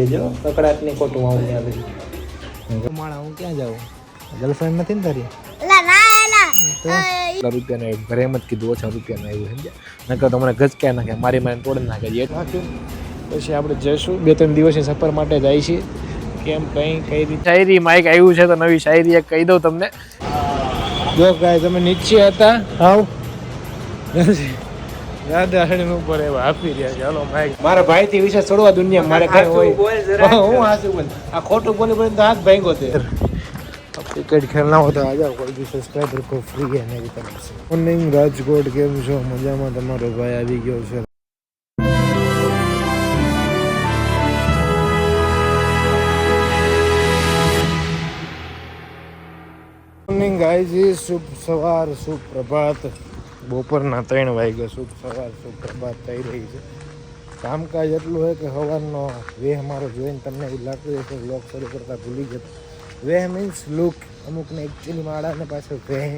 દેજો ખોટું આવું માણા હું ક્યાં જાઉં? ગર્લફ્રેન્ડ નથી ને તારી? રૂપિયાનો ઘરે એમ જ કીધું ઓછા રૂપિયાનું આવ્યું સમજ્યા? નકર તો મને ગજક્યા નાખે મારી મારી તોડી નાખે જે પછી આપણે જઈશું. બે ત્રણ દિવસની સફર માટે જાય છીએ કેમ કઈ કઈ રીતે? શાયરી માઇક આવ્યું છે તો નવી શાયરી એક કહી દઉં તમને. જો કાંઈ તમે નીચે હતા. હાવ રાધારણી ઉપર એવા આપી રહ્યા છે. હાલો મારા ભાઈ વિશે છોડવા દુનિયા મારે આ ખોટું બોલી બોલી તો ક્રિકેટ ખેલના હોય તો કોઈ બી સબસ્ક્રાઈબર ફ્રી એને બી રાજકોટ કેમ છો? મજામાં તમારો ભાઈ આવી ગયો છે. મોર્નિંગ ગાઈજી શુભ સવાર શુભ પ્રભાત. બપોરના ત્રણ વાગ્યા શુભ સવાર શુભ પ્રભાત થઈ રહી છે. કામકાજ એટલું હોય કે સવારનો વેહ મારો જોઈને તમને એવું લાગતું હશે લોક શરૂ કરતાં ભૂલી જતા. વેહ મીન્સ લુક અમુકને એકચ્યુઅલી માળાને પાછળ વેહ.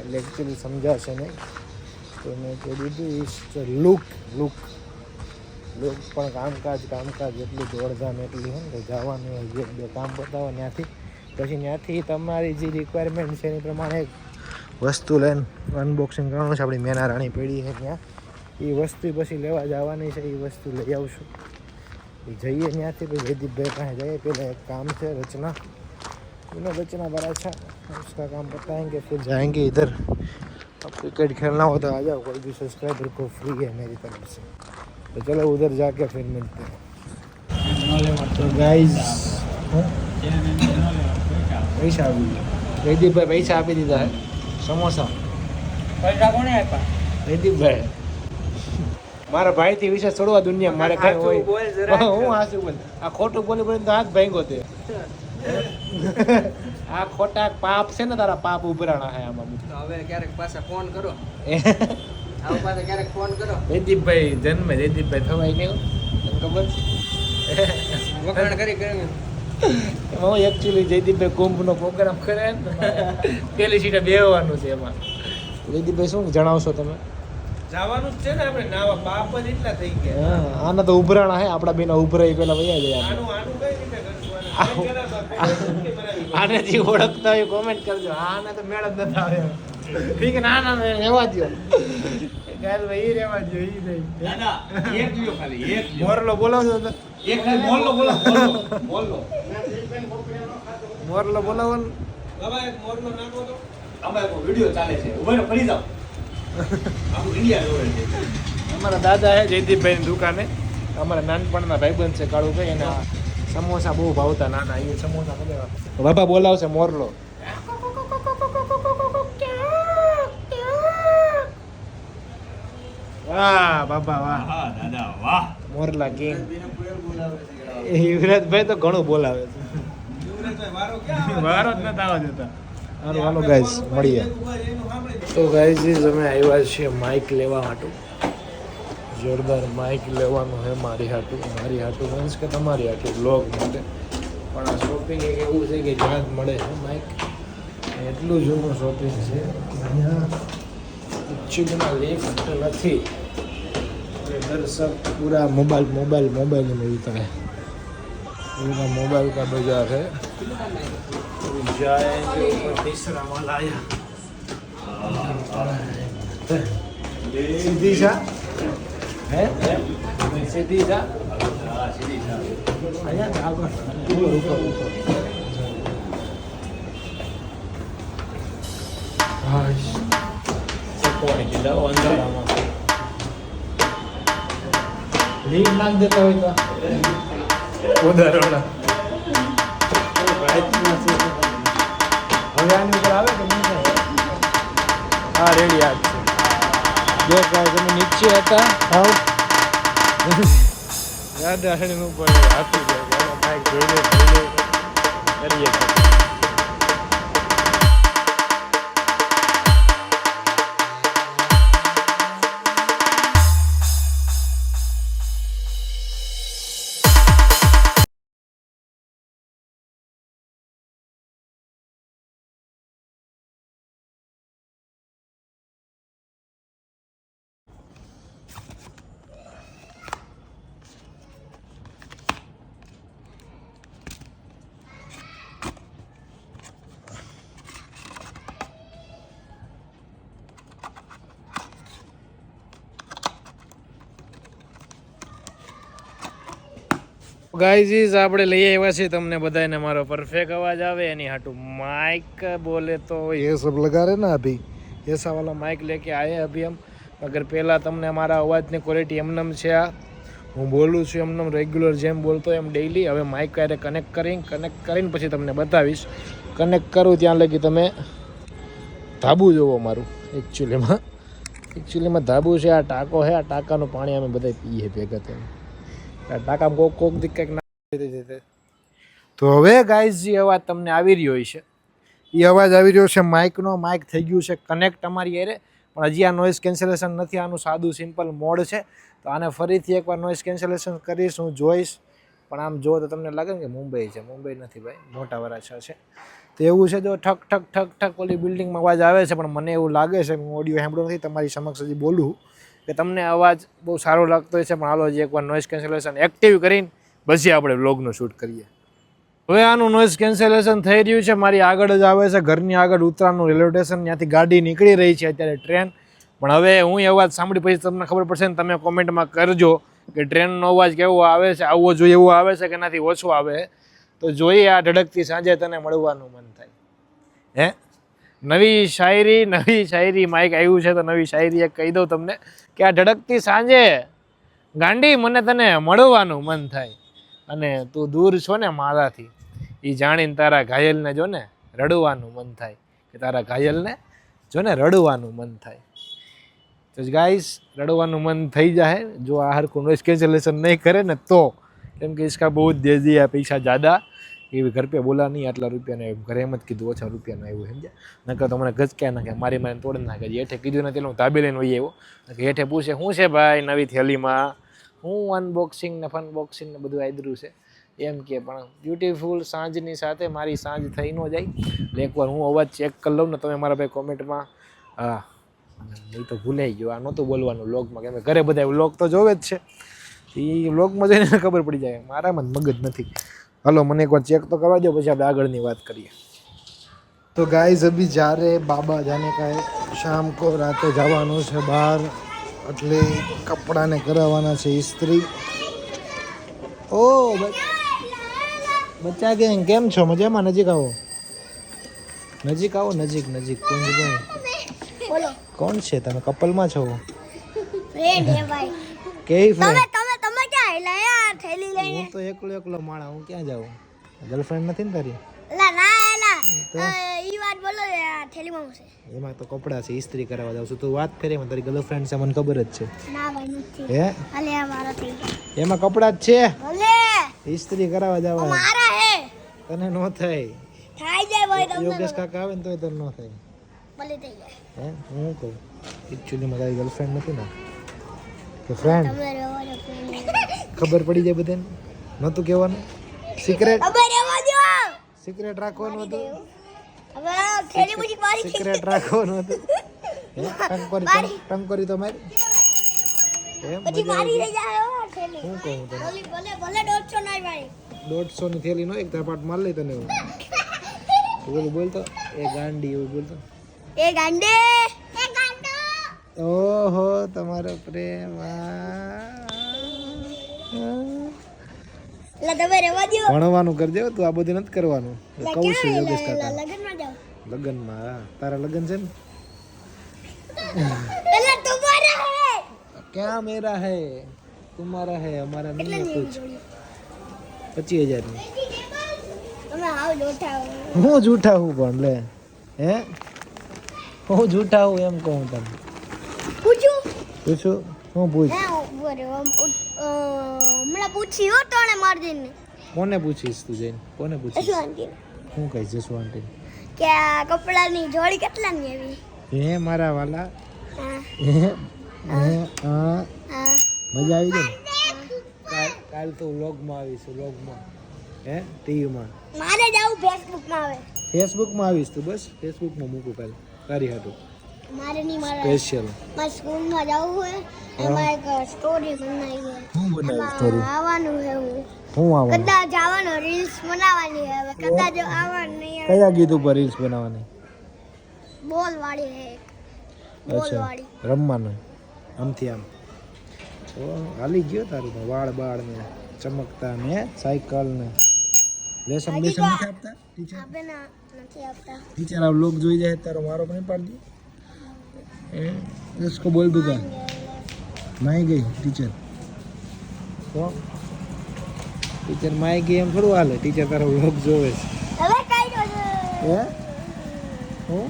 એટલે એકચ્યુઅલી સમજાશે નહીં. તો મેં કહી દીધું ઇઝ લુક લુક લુક પણ કામકાજ કામકાજ એટલું દોડધામ એટલી હોય ને કે જવાનું હોય, જે કામ બતાવો ત્યાંથી. પછી ત્યાંથી તમારી જે રિક્વાયરમેન્ટ છે એની પ્રમાણે વસ્તુ લઈને અનબોક્સિંગ કરવાનું છે આપણી મેના રાણી પડી છે ત્યાં એ વસ્તુ પછી લેવા જવાની છે એ વસ્તુ લઈ આવશું એ જઈએ ત્યાંથી પછી જયદીપભાઈ પાસે જઈએ પહેલાં એક કામ છે રચના इन्हें रचना बड़ा अच्छा उसका काम बताएंगे फिर जाएंगे इधर अब क्रिकेट खेलना हो तो आ जाओ कोई भी सब्सक्राइबर को फ्री है मेरी तरफ से तो चलो उधर जाके फिर मिलते हैं तो गाइस પૈસા આપી દીધા જયદીપભાઈ પૈસા આપી દીધા હે સમોસા. પૈસા કોને આપ્યા? જયદીપભાઈ મારા ભાઈ થી વિશે છોડવા દુનિયા મારે કઈ હોય. હું હાસું બોલ. આ ખોટું બોલી બોલી તો હાથ ભાંગો તે. આ ખોટા પાપ છે ને તારા પાપ ઉભરાણા હે આમાં હવે ક્યારેક પાછા ફોન કરો. આવું પાછા ક્યારેક ફોન કરો. જયદીપભાઈ જન્મે જયદીપભાઈ થવાય નહીં ખબર? વખાણ કરી કરી હું એકચ્યુઅલી જયદીપભાઈ કુંભનો પ્રોગ્રામ કરે પેલી સીટે બેહવાનું છે એમાં. જયદીપભાઈ શું જણાવશો તમે? જવાનું જ છે ને આપણે નાવા બાપ જ એટલા થઈ ગયા. હા, આના તો ઉભરાણા હે આપણા બેના ઉભરાઈ પેલા વયા જાય આનું કઈ રીતે કરશું જે ઓળખતા હોય કોમેન્ટ કરજો. આને તો મેળ જ નથી આવે ઠીક ના ના ના, રહેવા દ્યો. ગાલ ભાઈ રહેવા દ્યો ઈ નહીં. દાદા એક લ્યો ખાલી એક મોરલો બોલાવજો તો. એક ખાલી મોલ્લો બોલો મોલ્લો મોલ્લો મોરલો બોલાવો ને. બાબા એક મોરલો નાખો તો. અમારે કોઈ વિડિયો ચાલે છે. ઊભો ને ફરી જાવ આપણું ઇન્ડિયા જોડે છે. અમારા દાદા હે જયદીપભાઈની દુકાને. અમારા નાનપણના ભાઈબંધ છે કાળુભાઈ એને એના સમોસા બહુ ભાવતા નાના. એ સમોસા બધા બાબા બોલાવશે મોરલો. વાહ બાબા વાહ. દાદા વાહ. મોરલા કિંગ એ યુવરાજભાઈ તો ઘણું બોલાવે છે. બહાર જ નતા આવવા અમે આવ્યા છીએ માઇક લેવા હાટું. જોરદાર માઇક લેવાનું હે મારી હાટું. મારી હાટું મીન્સ કે તમારી હાટું બ્લોગ માટે. પણ આ શોપિંગ એક એવું છે કે જ્યાં જ મળે છે માઇક એટલું જૂનું શોપિંગ છે. અહીંયા ચૂંટના લિફ્ટ નથી દર્શક પૂરા મોબાઈલ મોબાઈલ મોબાઈલ મેળવતા હોય मिलता है पूरा मोबाइल का बाजार है तो जाएंगे ऊपर तीसरा माल आया सीधी सा है सीधी सा અહીંયા આગળ ઉપર ઉપર ઉપર હા કોણ કીધા અંધારામાં લીક નાખ દેતા હોય તો ઉદાહરણ હવે આની ઉપર આવે કે? હા રેડી આ છે. જો ભાઈ તમે નીચે હતા. હાવ યાદ આસણી ઉપર આપી દે ભાઈ જોઈ લે જોઈ લે કરીએ. ગાઈઝીઝ આપણે લઈ આવ્યા છીએ તમને બધાને મારો પરફેક્ટ અવાજ આવે એની હાટું માઇક બોલે તો એ સબ લગા રહે ને અભી. એસા વાલા માઇક લેકે આવે અભી હમ અગર પહેલાં તમને મારા અવાજની ક્વોલિટી એમનેમ છે આ. હું બોલું છું એમનેમ રેગ્યુલર જેમ બોલતો એમ ડેઈલી હવે માઇક ક્યારે કનેક્ટ કરી કનેક્ટ કરીને પછી તમને બતાવીશ. કનેક્ટ કરું ત્યાં લગી તમે. ધાબું જોવો મારું એકચ્યુઅલીમાં એકચ્યુઅલીમાં ધાબુ છે આ ટાંકો છે આ ટાંકાનું પાણી અમે બધા પીએ ભેગા તેમ ટાંકામાં કોક કોક દી કંઈક ના તો હવે ગાઈઝ જે અવાજ તમને આવી રહ્યો છે, એ અવાજ આવી રહ્યો છે માઇકનો માઇક થઈ ગયું છે કનેક્ટ અમારી એરે પણ હજી આ નોઇઝ કેન્સલેશન નથી, આનું સાદું સિમ્પલ મોડ છે. તો આને ફરીથી એકવાર નોઇઝ કેન્સલેશન કરીશ, હું જોઈશ. પણ આમ જો તો તમને લાગે ને કે મુંબઈ છે. મુંબઈ નથી ભાઈ, મોટા વરાછા છે. તો એવું છે જો ઠક ઠક ઠક ઠક ઓલી બિલ્ડિંગમાં અવાજ આવે છે, પણ મને એવું લાગે છે, હું ઓડિયો સાંભળ્યો નથી, તમારી સમક્ષ હજી બોલું. કે તમને અવાજ બહુ સારો લાગતો હોય છે પણ હાલો જે એકવાર નોઇઝ કેન્સલેશન એક્ટિવ કરીને પછી આપણે વ્લોગનું શૂટ કરીએ. હવે આનું નોઇઝ કેન્સલેશન થઈ રહ્યું છે, મારી આગળ જ આવે છે, ઘરની આગળ ઉતરાનું રેલવે સ્ટેશન ત્યાંથી ગાડી નીકળી રહી છે અત્યારે ટ્રેન પણ હવે હું એ અવાજ સાંભળી પછી તમને ખબર પડશે ને તમે કોમેન્ટમાં કરજો કે ટ્રેનનો અવાજ કેવો આવે છે આવવો જોઈએ એવો આવે છે કે એનાથી ઓછો આવે. તો જોઈએ આ ધડકતી સાંજે તને મળવાનું મન થાય. હે? નવી શાયરી નવી શાયરી માઇક આવ્યું છે તો નવી શાયરી એક કહી દઉં તમને કે આ ઢળકતી સાંજે ગાંડી મને તને મળવાનું મન થાય અને તું દૂર છો ને મારાથી. એ જાણીને તારા ઘાયલને જો ને રડવાનું મન થાય. કે તારા ઘાયલને જો ને રડવાનું મન થાય. તો ગાઈસ, રડવાનું મન થઈ જાય. જો આ હરકું નોઇસ કેન્સલેશન નહીં કરે ને તો, કેમ કે ઇસકા બહુ જ દે દિયા પૈસા જ્યાદા એ ઘર પે બોલા નહીં, આટલા રૂપિયાને ઘરે એમ જ કીધું, ઓછા રૂપિયાનું આવ્યું સમજ્યા? નકર તો મને ગચક્યા નાખે, મારી મારે તોડી નાખે. હેઠે કીધું નથી હું તાબે લઈને વહી આવ્યો. કે હેઠે પૂછે, શું છે ભાઈ નવી થેલીમાં? હું અનબોક્સિંગ ને ફન બોક્સિંગ ને બધું આદરું છે. એમ કે, પણ બ્યુટીફુલ સાંજની સાથે મારી સાંજ થઈ ન જાય. એકવાર હું અવાજ ચેક કરી લઉં ને તમે મારા ભાઈ કોમેન્ટમાં હા. એ તો ભૂલાઈ ગયો. આ નહોતું બોલવાનું વ્લોગમાં કેમ ઘરે બધા વ્લોગ તો જોવે જ છે. એ વ્લોગમાં જઈને ખબર પડી જાય, મારામાં મગજ નથી. હલો મને એકવાર ચેક તો કરવા દો પછી આપણે આગળની વાત કરીએ. તો ગાઈઝ અભી જ્યારે બાબા જાને કાંઈ શામ કો રાતે જવાનું છે બહાર એટલે કપડાને કરાવવાના છે ઇસ્ત્રી. ઓ બચ્ચા કે કેમ છો? મજામાં? નજીક આવો. નજીક આવો નજીક નજીક. કોણ કોણ છે? તમે કપલમાં છો? કેવી ફ્રેન્ડ તમે તમે ક્યાં હેલા યાર થેલી લઈને. હું તો એકલો એકલો માણા હું ક્યાં જાઉં? ગર્લફ્રેન્ડ નથી ને તારી? લા ના એલા ઈ વાત બોલો થેલીમાં હું છે. એમાં તો કપડા છે ઇસ્ત્રી કરાવવા જાઉં છું. તું વાત કરી એમાં તારી ગર્લફ્રેન્ડ છે મને ખબર જ છે. ના ભાઈ નથી. હે? અલે મારા થઈ એમાં કપડા જ છે? અલે ઇસ્ત્રી કરાવવા જાવ મારા હે. તને નો થાય. થાય જાય ભાઈ તમને. યોગેશ કાકા આવે ને તોય તને ન થાય. ભલે થઈ જાય. હે? હું કહું એકચ્યુઅલીમાં તારી ગર્લફ્રેન્ડ નથી ને? કે ફ્રેન્ડ ખબર પડી જાય બધાને? નહોતું કહેવાનું? સિક્રેટ સિક્રેટ રાખવાનું હતું? સિક્રેટ રાખવાનું હતું? ટંકોરી ટંકોરી તો મારી એમ હો કહું તને? દોઢસો ની થેલી નો એક માર લઈ તને બોલ બોલતો એ ગાંડી એવું બોલતો એ ગાંડે. ઓહો તમારો પ્રેમ ભણવાનું કરજે તું આ બધું નથી કરવાનું. કહું છું યોગેશ કાકા. લગ્નમાં. તારા લગ્ન છે ને? ક્યાં મેરા હે? તુમારા હે અમારા નહીં કુછ પચીસ હજારની. હું જૂઠા હું પણ લે. હે? હું જૂઠા હું એમ કહું તને. પૂછું? પૂછું? હું અ, હમણાં પૂછી હો તોણે મારજીને કોને પૂછીશ તું જઈને? કોને પૂછીશ? હું કહીશ જસુ આંટી કે આ કપડાની જોડી કેટલાની આવી? હે મારા વાલા? હા. હે મજા આવી ગઈ કાલ કાલ તો વ્લોગમાં આવીશ વ્લોગમાં. હે ટીવીમાં. મારે જવું ફેસબુકમાં આવે. ફેસબુકમાં આવીશ તું બસ. ફેસબુકમાં મૂકું કાલ. તારી હાટું. મારે નહીં મારે સ્પેશિયલ મારે સ્કૂલમાં જવું હોય. એમાં એક સ્ટોરી બનાવી છે હું બનાવી સ્ટોરી આવવાનું છે હું હું આવવાનું? કદાચ આવવાનું રીલ્સ બનાવવાની હવે. કદાચ આવવાનું નહીં કયા ગીત ઉપર રીલ્સ બનાવવાની? બોલ વાળી છે એક. બોલ વાળી રમવાનું આમથી આમ. ઓ હાલી ગયો તારું તો. વાળ બાળ ને ચમકતા ને સાયકલ ને લેસન બેસન નથી આપતા? ટીચર? આપે ના નથી આપતા. ટીચર આ લોક જોઈ જાય તારો મારો પણ પાડી દે? इसको बोल दूंगा માઈ ગઈ ટીચર તો ટીચર માઈ ગઈ એમ થોડું હાલે ટીચર તારો લોક જોવે છે હવે કઈ જોજો હે હું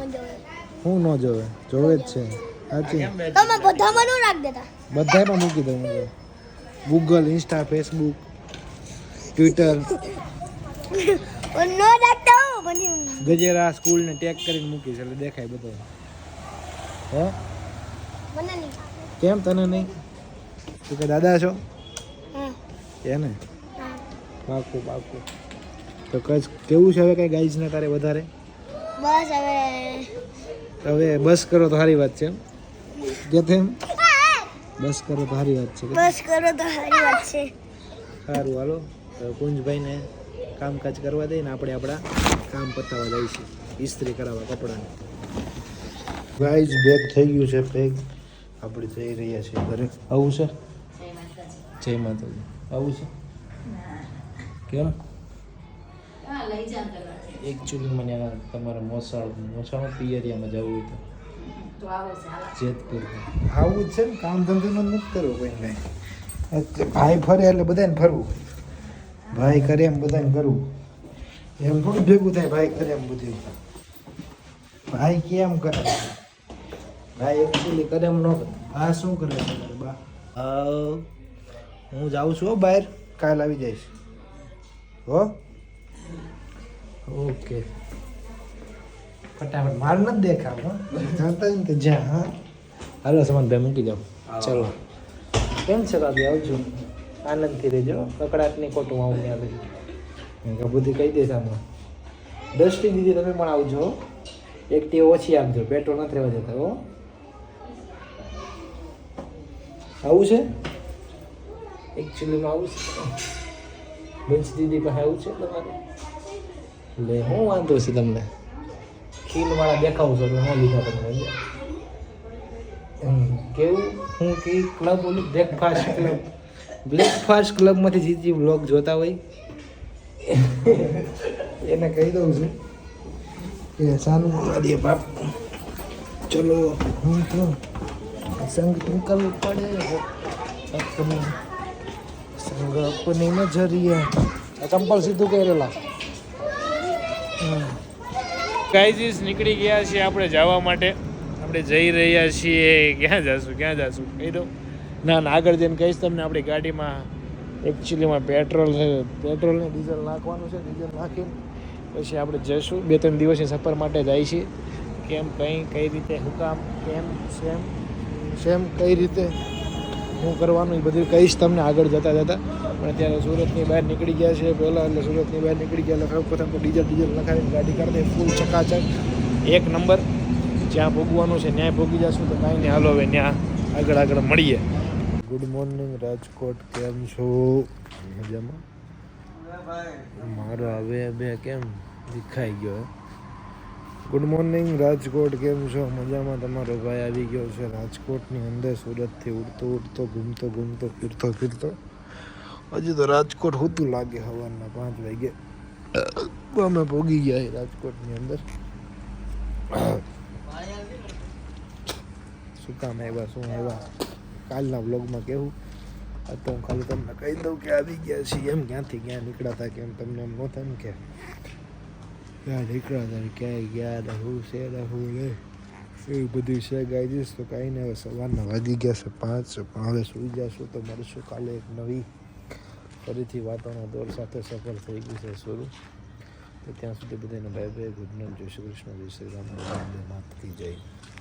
ન જોવે હું ન જોવે જોવે જ છે સાચી તમે બધામાં ન રાખ દેતા બધામાં મૂકી દઉં હું ગૂગલ ઇન્સ્ટા ફેસબુક ટ્વિટર પણ ન રાખતા હું પછી ગજેરા સ્કૂલને ટેગ કરીને મૂકીશ એટલે દેખાય બધો હે? કેમ તને નહીં? તું કે દાદા છો? હા ને? પાકું પાકું તો કચ કેવું છે હવે કઈ ગાઈઝ ને તારે વધારે? બસ હવે હવે બસ કરો તો સારી વાત છે એમ. કે તેમ? બસ કરો તો સારી વાત છે બસ કરો તો સારી વાત છે. સારું હાલો. કુંજભાઈને કામકાજ કરવા દઈને આપણે આપણા કામ પતાવવા જઈશું. ઇસ્ત્રી કરાવવા કપડાને. ગાઈઝ બેગ થઈ ગયું છે બેગ આપણે જઈ રહ્યા છીએ ઘરે. આવું છે? જય માતાજી. આવું છે? કેમ? એકચ્યુઅલી મને તમારા મોસાળ મોસાળ પિયરિયામાં જવું હોય તો. જેતપુર આવું જ છે ને કામ ધંધો નથી કરવો કોઈને ભાઈ ફરે એટલે બધાને ફરવું ભાઈ કરે એમ બધાને કરવું એમ થોડું ભેગું થાય ભાઈ કરે એમ બધું. ભાઈ કેમ કરે? ભાઈ એકચ્યુઅલી કરે એમ ન શું કરે છે બા. હા હું જાઉં છું હો બહાર કાલ આવી જઈશ. હો? ઓકે. ફટાફટ માર નથી દેખાવ જાતા ને તો જ્યાં હા. હાલો સમાન ભાઈ મૂકી જાઓ ચલો. કેમ છે ભાભી? આવજો આનંદથી રહેજો. કકડાટની ખોટું આવું ત્યાં કે બધી કહી દઈશ આમાં દ્રષ્ટિ દીદી તમે પણ આવજો હો. એક ટી ઓછી આપજો. પેટ્રોલ નથી રહેવા જતા હો. આવું છે? એકચ્યુઅલીમાં આવું છે. બંચ દીદી પાસે આવું છે તમારે? લે હું વાંધો છે તમને? ખીલવાળા દેખાવું છો તો ન લીધા તમને કેવું? હું કે ક્લબ ઓલું બ્રેકફાસ્ટ ક્લબ બ્રેકફાસ્ટ ક્લબમાંથી જીજી વ્લોગ જોતા હોય. એને કહી દઉં છું કે સાનું મારી બાપ. ચલો હું તો સંગ નીકળવું પડે અપની સંગ અપની નજરિયા ચંપલ સીધું કરેલા. કાઈજીસ નીકળી ગયા છીએ આપણે જવા માટે. આપણે જઈ રહ્યા છીએ. ક્યાં જશું ક્યાં જશું? કહી દો ના ના, આગળ જઈને કહીશ તમને, આપણી ગાડીમાં એકચ્યુઅલીમાં પેટ્રોલ પેટ્રોલ ને ડીઝલ નાખવાનું છે ડીઝલ નાખીને. પછી આપણે જઈશું. બે ત્રણ દિવસની સફર માટે જાય છીએ. કેમ, કંઈ, કઈ રીતે હુકામ કેમ સેમ સેમ કઈ રીતે હું કરવાનું એ બધું કહીશ તમને આગળ જતાં જતાં. પણ અત્યારે સુરતની બહાર નીકળી ગયા છે પહેલાં એટલે સુરતની બહાર નીકળી ગયા એટલે પ્રથમ તો ડીઝલ ડીઝલ નખાવીને ગાડી કરી દે ફૂલ ચકાચક. એક નંબર, જ્યાં ભોગવાનું છે ત્યાં ભોગી જશું તો કાંઈ નહીં. હાલો હવે ત્યાં આગળ આગળ મળીએ. Good morning Rajkot. કેમ છો? મજામાં? મારો હવે બે કેમ દેખાઈ ગયો ગુડ મોર્નિંગ રાજકોટ કેમ છો? મજામાં તમારો ભાઈ આવી ગયો છે રાજકોટની અંદર, સુરતથી ઉડતો ઉડતો, ઘૂમતો ઘૂમતો, ફિરતો ફિરતો. હજી તો રાજકોટ હોતું લાગે સવારના પાંચ વાગે. અમે પોગી ગયા છીએ રાજકોટની અંદર. શું કામ આવ્યા, શું આવ્યા? કાલના બ્લોગમાં કેવું? આ તો હું ખાલી તમને કહી દઉં કે આવી ગયા છીએ. એમ ક્યાંથી ક્યાં નીકળ્યા કેમ તમને એમ નહોતા એમ કે? ક્યાં નીકળ્યા ક્યાંય ગયા હતા હું છે ને હું નહીં એવું બધું છે ગાઈજીસ તો કાંઈ નહીં હવે સવારના વાગી ગયા છે પાંચ પણ હવે સૂઈ જશું તો મળશું કાલે એક નવી ફરીથી વાતોના દોર સાથે સફળ થઈ ગઈ છે શરૂ તો ત્યાં સુધી બધાને ભાઈ ભાઈ ગુડ નાઇટ જય શ્રી કૃષ્ણ જય શ્રી રામ થઈ જય